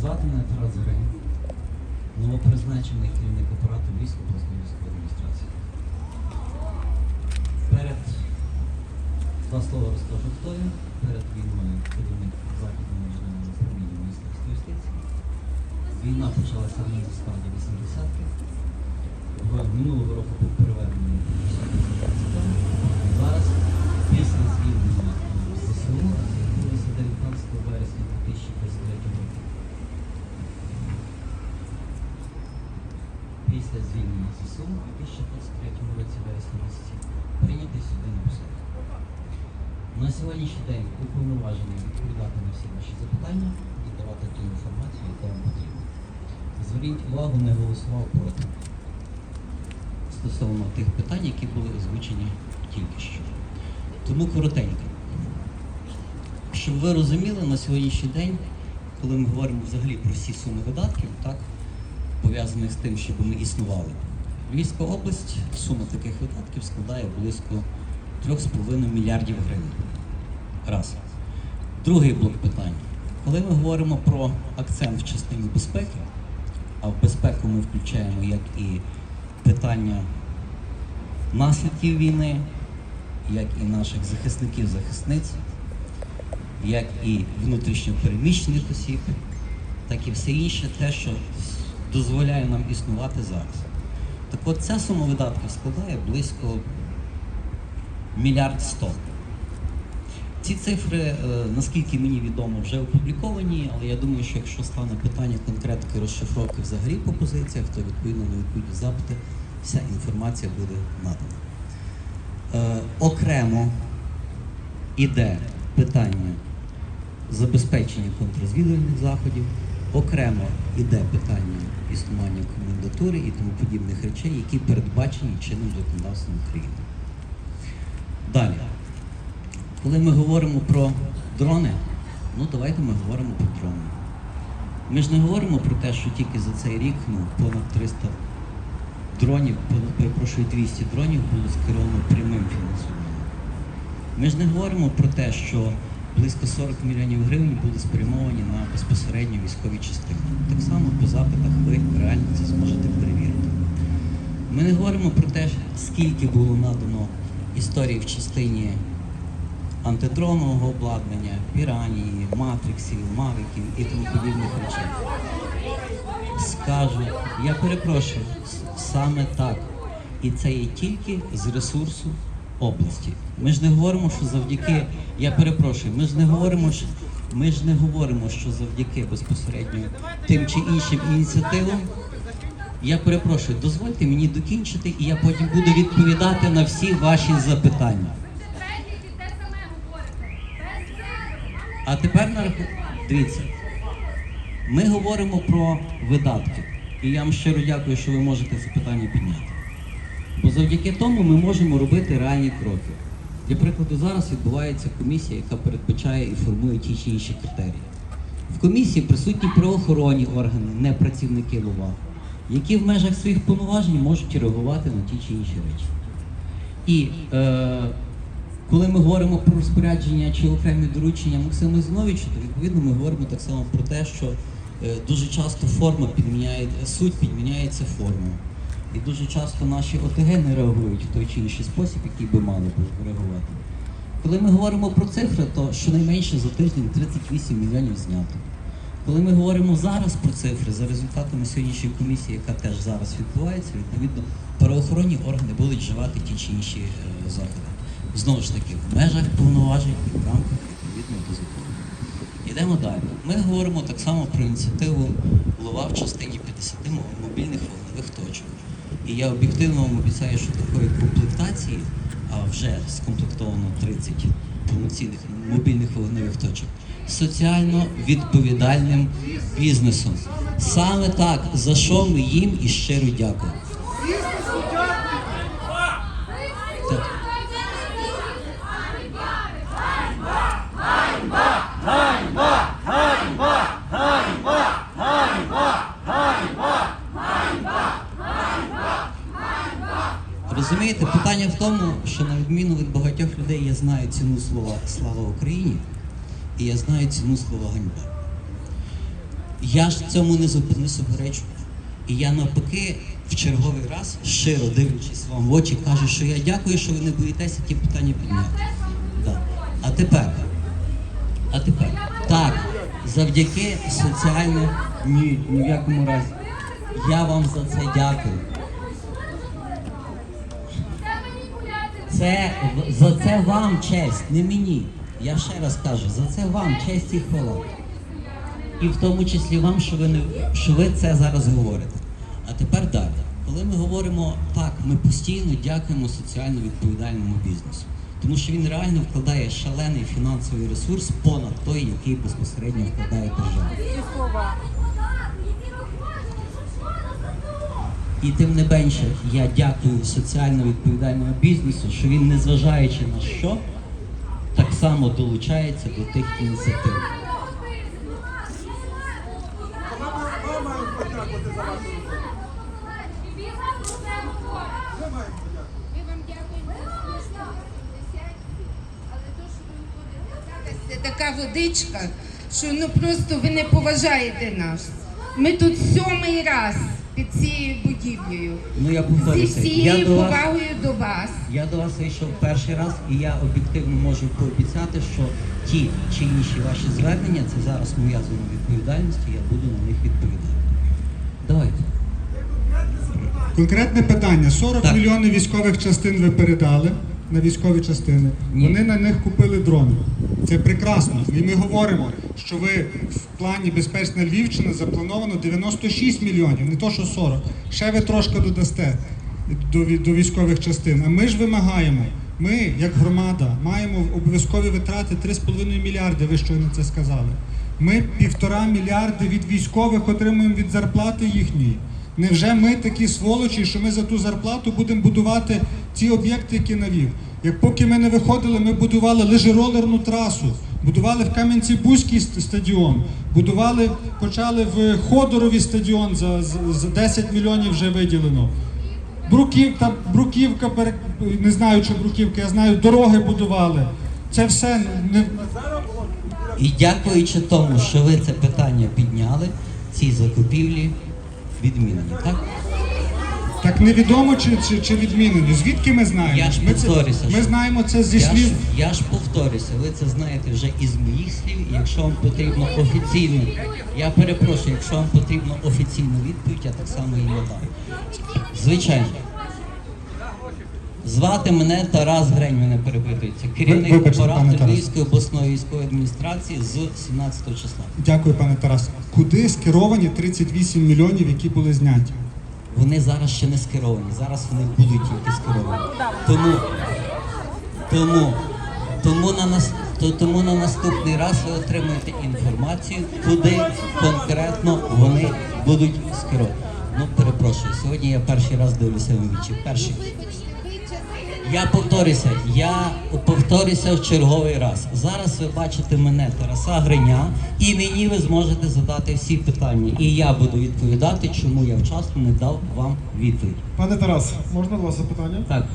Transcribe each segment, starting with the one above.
Звати мене Тарас Грин, новопризначений керівник апарату Львівської обласної військової адміністрації. Перед два слова розкажу, хто я. Перед війною керівник західного міжнародного управління Міністерства юстиції. Війна почалася складі 80-х. В- Минулого року був переведений Зараз, після звільнення з ЗСУ, а це відбулося 19 вересня 2023 року. Після звільнення з ЗСУ у 2023 році вересня місяці прийнятий сюди на посаду. На сьогоднішній день уповноважений відповідати на всі ваші запитання і давати ту інформацію, яка вам потрібна. Зверніть увагу, не голосував проти стосовно тих питань, які були озвучені тільки що. Тому коротенько. Щоб ви розуміли, на сьогоднішній день, коли ми говоримо взагалі про всі суми видатків, так, пов'язаних з тим, щоб ми існували, Львівська область, сума таких видатків складає близько 3,5 мільярдів гривень. Раз. Другий блок питань. Коли ми говоримо про акцент в частині безпеки, а в безпеку ми включаємо як і питання наслідків війни, як і наших захисників, захисниць, як і внутрішньо переміщених осіб, так і все інше, те, що дозволяє нам існувати зараз. Так от ця сума видатків складає близько мільярд сто. Ці цифри, е, наскільки мені відомо, вже опубліковані, але я думаю, що якщо стане питання конкретики розшифровки взагалі по позиціях, то відповідно на відповідні запити вся інформація буде надана. Е, окремо іде питання забезпечення контррозвідувальних заходів, окремо іде питання існування комендатури і тому подібних речей, які передбачені чинним законодавством України. Далі. Коли ми говоримо про дрони, ну давайте ми говоримо про дрони. Ми ж не говоримо про те, що тільки за цей рік ну, понад 300 дронів, понад, перепрошую, 200 дронів було скеровано прямим фінансуванням. Ми ж не говоримо про те, що близько 40 мільйонів гривень були спрямовані на безпосередньо військові частини. Так само по запитах ви реально це зможете перевірити. Ми не говоримо про те, скільки було надано історії в частині антидронового обладнання, піранії, матриксів, мавиків і тому подібних речей. Скажу, я перепрошую, саме так. І це є тільки з ресурсу області. Ми ж не говоримо, що завдяки, я перепрошую, ми ж не говоримо, що ми ж не говоримо, що завдяки безпосередньо тим чи іншим ініціативам. Я перепрошую, дозвольте мені докінчити, і я потім буду відповідати на всі ваші запитання. Третє і те саме говорите. Без цифр. А тепер на дивіться. Ми говоримо про видатки. І я вам щиро дякую, що ви можете це питання підняти. Бо завдяки тому ми можемо робити реальні кроки. Для прикладу, зараз відбувається комісія, яка передбачає і формує ті чи інші критерії. В комісії присутні правоохоронні органи, не працівники ЛОВА, які в межах своїх повноважень можуть реагувати на ті чи інші речі. І е, коли ми говоримо про розпорядження чи окремі доручення Максима Зіновича, то відповідно ми говоримо так само про те, що е, дуже часто форма підміняє, суть підміняється формою. І дуже часто наші ОТГ не реагують в той чи інший спосіб, який би мали б реагувати. Коли ми говоримо про цифри, то щонайменше за тиждень 38 мільйонів знято. Коли ми говоримо зараз про цифри, за результатами сьогоднішньої комісії, яка теж зараз відбувається, відповідно, правоохоронні органи будуть вживати ті чи інші е, заходи. Знову ж таки, в межах повноважень і в рамках відповідно до закону. Йдемо далі. Ми говоримо так само про ініціативу Лова в частині 50 мобільних вогневих точок. І я об'єктивно вам обіцяю, що такої комплектації, а вже скомплектовано 30 повноцінних мобільних вогневих точок, соціально відповідальним бізнесом. Саме так, за що ми їм і щиро дякуємо. Розумієте, питання в тому, що на відміну від багатьох людей я знаю ціну слова Слава Україні і я знаю ціну слова ганьба. Я ж цьому не, зуп- не суперечу. І я навпаки в черговий раз, щиро дивлячись вам в очі, кажу, що я дякую, що ви не боїтеся ті питання підняти. Да. А тепер, а тепер, так, завдяки соціальним, ні, ні в якому разі. Я вам за це дякую. Це маніпуляція. Це за це вам честь, не мені. Я ще раз кажу, за це вам честь і хвала. І в тому числі вам, що ви не що ви це зараз говорите. А тепер далі. Коли ми говоримо так, ми постійно дякуємо соціально відповідальному бізнесу, тому що він реально вкладає шалений фінансовий ресурс понад той, який безпосередньо вкладає держава. І тим не менше, я дякую соціально відповідальному бізнесу, що він, незважаючи на що, так само долучається до тих ініціатив. Це така водичка, що ну просто ви не поважаєте нас. Ми тут сьомий раз під цією будівлею. Ну я Зі повторюся, я всією до вас, повагою до вас. я до вас вийшов перший раз, і я об'єктивно можу пообіцяти, що ті чи інші ваші звернення це зараз моя зона відповідальності, я буду на них відповідати. Давайте. Конкретне питання: 40 Так. мільйонів військових частин ви передали на військові частини. Ні. Вони на них купили дрони. Це прекрасно. І ми говоримо, що ви в плані Безпечна Львівщина заплановано 96 мільйонів, не то що 40. Ще ви трошки додасте до, до військових частин. А ми ж вимагаємо. Ми, як громада, маємо обов'язкові витрати 3,5 мільярди, ви щойно це сказали. Ми півтора мільярди від військових отримуємо від зарплати їхньої. Невже ми такі сволочі, що ми за ту зарплату будемо будувати ті об'єкти, які навів? Як поки ми не виходили, ми будували лижеролерну трасу, будували в Кам'янці-Бузький стадіон, будували, почали в Ходорові стадіон за, за, за 10 мільйонів вже виділено. Бруків, там, Бруківка, не знаю, чи Бруківка, я знаю, дороги будували. Це все не, І дякуючи тому, що ви це питання підняли, ці закупівлі відмінені, так? так невідомо, чи, чи, чи відмінені. Звідки ми знаємо? Я ж ми, це, повторюся, ми знаємо це зі я слів. Ж, я ж повторюся, ви це знаєте вже із моїх слів. І якщо вам потрібно офіційну, я перепрошую, якщо вам потрібна офіційну відповідь, я так само її надам. Звичайно. Звати мене Тарас Грень, мене перепитується. Керівник Вибачте, пане Тарас. Львівської обласної військової адміністрації з 17 числа. Дякую, пане Тарас. Куди скеровані 38 мільйонів, які були зняті? Вони зараз ще не скеровані, зараз вони будуть тільки скеровані. Тому, тому, тому на нас. То тому на наступний раз ви отримаєте інформацію, куди конкретно вони будуть скеровані. Ну, перепрошую, сьогодні я перший раз дивлюся в вічі. Перший. Я повторюся, я повторюся в черговий раз. Зараз ви бачите мене, Тараса Гриня, і мені ви зможете задати всі питання. І я буду відповідати, чому я вчасно не дав вам відповідь. Пане Тарас, можна до вас запитання? Так,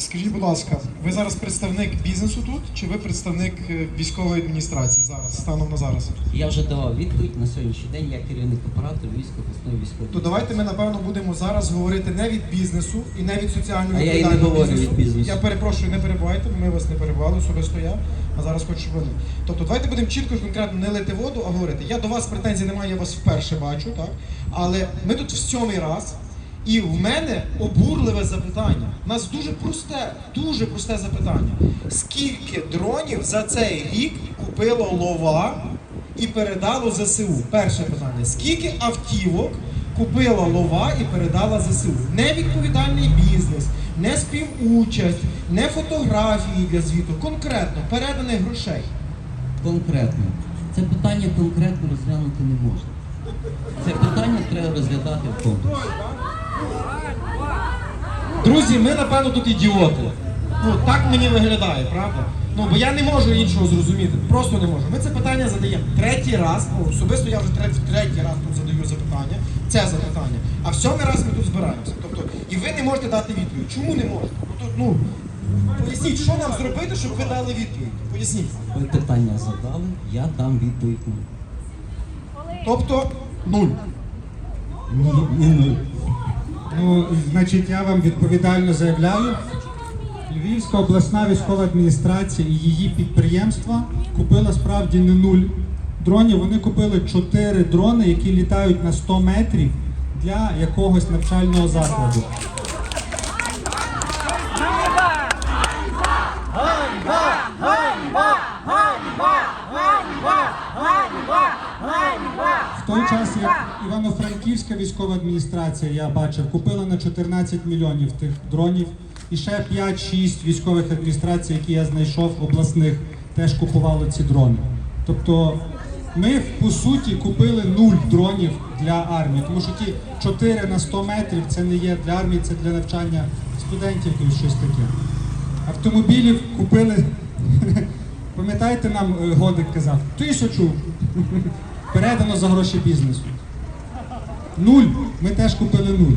Скажіть, будь ласка, ви зараз представник бізнесу тут, чи ви представник е, військової адміністрації зараз, станом на зараз? я вже давав відповідь на сьогоднішній день. Я керівник апарату Львівської обласної військової. То давайте ми напевно будемо зараз говорити не від бізнесу і не від соціального А я і не говорю бізнесу. від бізнесу. Я перепрошую, не перебувайте, ми вас не перебували, особисто я, а зараз хочу, щоб ви. Тобто давайте будемо чітко конкретно не лити воду, а говорити. Я до вас претензій немає, я вас вперше бачу, так? Але ми тут в сьомий раз. І в мене обурливе запитання. У нас дуже просте, дуже просте запитання. Скільки дронів за цей рік купило лова і передало ЗСУ? Перше питання. Скільки автівок купила лова і передала ЗСУ? Невідповідальний бізнес, не співучасть, не фотографії для звіту, конкретно переданих грошей. Конкретно. Це питання конкретно розглянути не можна. Це питання треба розглядати в комплексі. Друзі, ми напевно тут ідіоти. Ну так мені виглядає, правда? Ну бо я не можу іншого зрозуміти. Просто не можу. Ми це питання задаємо третій раз. Ну, особисто я вже третій, третій раз тут задаю запитання. Це запитання. А в сьомий раз ми тут збираємося. Тобто, і ви не можете дати відповідь. Чому не можете? Ну, тут, ну поясніть, що нам зробити, щоб ви дали відповідь? Поясніть. Ви питання задали, я дам відповідь на. Коли Тобто нуль. Ну, значить, я вам відповідально заявляю. Львівська обласна військова адміністрація і її підприємства купила справді не нуль дронів. Вони купили чотири дрони, які літають на 100 метрів для якогось навчального закладу. В той час, як Івано-Франківська військова адміністрація, я бачив, купила на 14 мільйонів тих дронів. І ще 5-6 військових адміністрацій, які я знайшов обласних, теж купували ці дрони. Тобто ми по суті купили нуль дронів для армії, тому що ті 4 на 100 метрів це не є для армії, це для навчання студентів і щось таке. Автомобілів купили. Пам'ятаєте, нам е, Годик казав, тисячу передано за гроші бізнесу. Нуль. Ми теж купили нуль.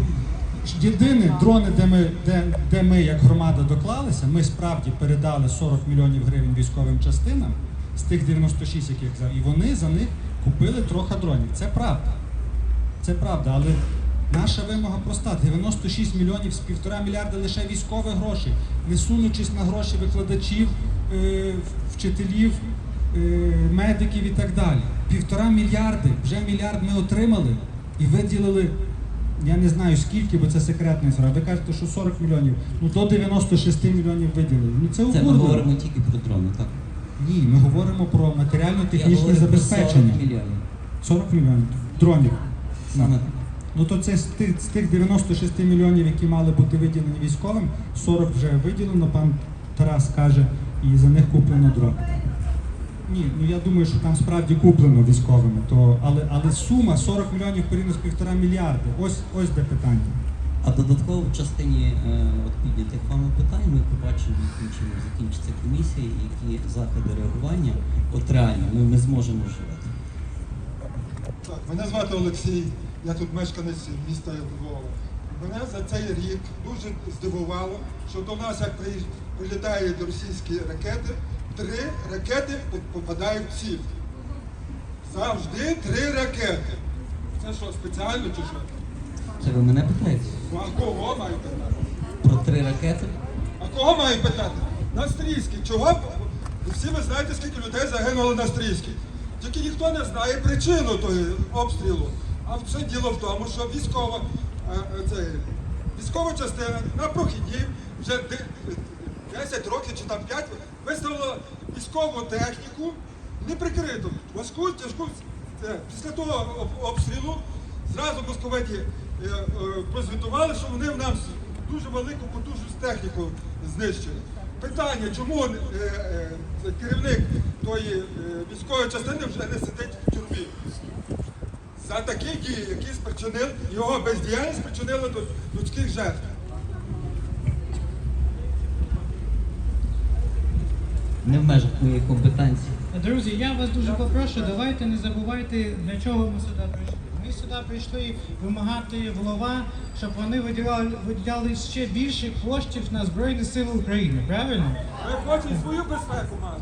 Єдине дрони, де ми, де, де ми як громада доклалися, ми справді передали 40 мільйонів гривень військовим частинам з тих 96, яких за і вони за них купили трохи дронів. Це правда. Це правда, але наша вимога проста: 96 мільйонів з півтора мільярда лише військових грошей, не сунучись на гроші викладачів, е, вчителів, медиків і так далі. Півтора мільярди, вже мільярд ми отримали і виділили. Я не знаю скільки, бо це секретна інформація. Ви кажете, що 40 мільйонів. Ну до 96 мільйонів виділили. Ну це Це ми говоримо тільки про дрони, так? Ні, ми говоримо про матеріально-технічне про 40 забезпечення. мільйонів. 40 мільйонів дронів. Саме Ну то це з тих, з тих 96 мільйонів, які мали бути виділені військовим, 40 вже виділено, пан Тарас каже, і за них куплено дрон. Ні, ну я думаю, що там справді куплено військовими, то, але, але сума 40 мільйонів порівняно з півтора мільярди. Ось, ось де питання. А додатково в частині е, от піднятих вами питань ми побачимо, яким чином закінчиться комісія, які заходи реагування. От реально ми, ми зможемо вживати. Так, мене звати Олексій, я тут мешканець міста Львова. Мене за цей рік дуже здивувало, що до нас, як прилітають російські ракети, три ракети попадають в ціль. Завжди три ракети. Це що, спеціально чи що? Це ви мене питаєте? Ну, а кого маю питати? Про три ракети? А кого маю питати? На Стрійській. Чого? Всі ви знаєте, скільки людей загинуло на Стрійській. Тільки ніхто не знає причину того обстрілу. А все діло в тому, що військова, е, е, це, військова частина на прохідні вже 10 років чи там 5 виставила військову техніку неприкриту, важку, тяжку. Після того обстрілу зразу московиті е, е, прозвітували, що вони в нас дуже велику потужну техніку знищили. Питання, чому е, е, керівник тої е, військової частини вже не сидить в тюрмі? За такі дії, які спричинили, його бездіяльність спричинила до людських жертв. Не в межах моєї компетенції. Друзі, я вас дуже попрошу, давайте не забувайте, для чого ми сюди прийшли. Ми сюди прийшли вимагати голова, щоб вони виділяли, виділяли ще більше коштів на Збройні Сили України. Правильно? Ми хочемо свою безпеку мати.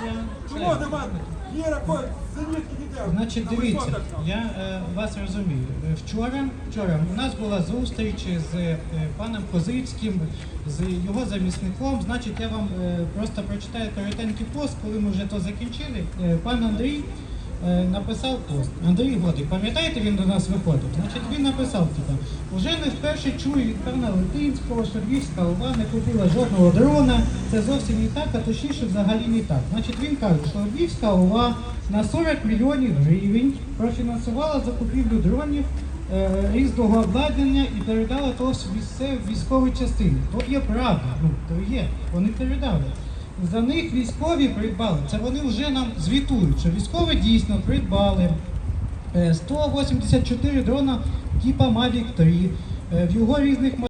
Зараз я Чому нема? Ні, ракой, зенітки ніде. Значить, дивіться, я е, вас розумію. Е, Вчора, вчора у нас була зустріч з е, паном Козицьким, з його замісником. Значить, я вам е, просто прочитаю коротенький пост, коли ми вже то закінчили. Е, пан Андрій написав пост. Андрій Годик, пам'ятаєте, він до нас виходив? Значить, він написав типа, вже не вперше чую від пана Литинського, що Львівська ОВА не купила жодного дрона. Це зовсім не так, а точніше взагалі не так. Значить, він каже, що Львівська ОВА на 40 мільйонів гривень профінансувала закупівлю дронів е, різного обладнання і передала то в військові частини. То є правда, ну то є, вони передали. За них військові придбали. Це вони вже нам звітують, що військові дійсно придбали е, 184 дрона типа Mavic 3 е, в його різних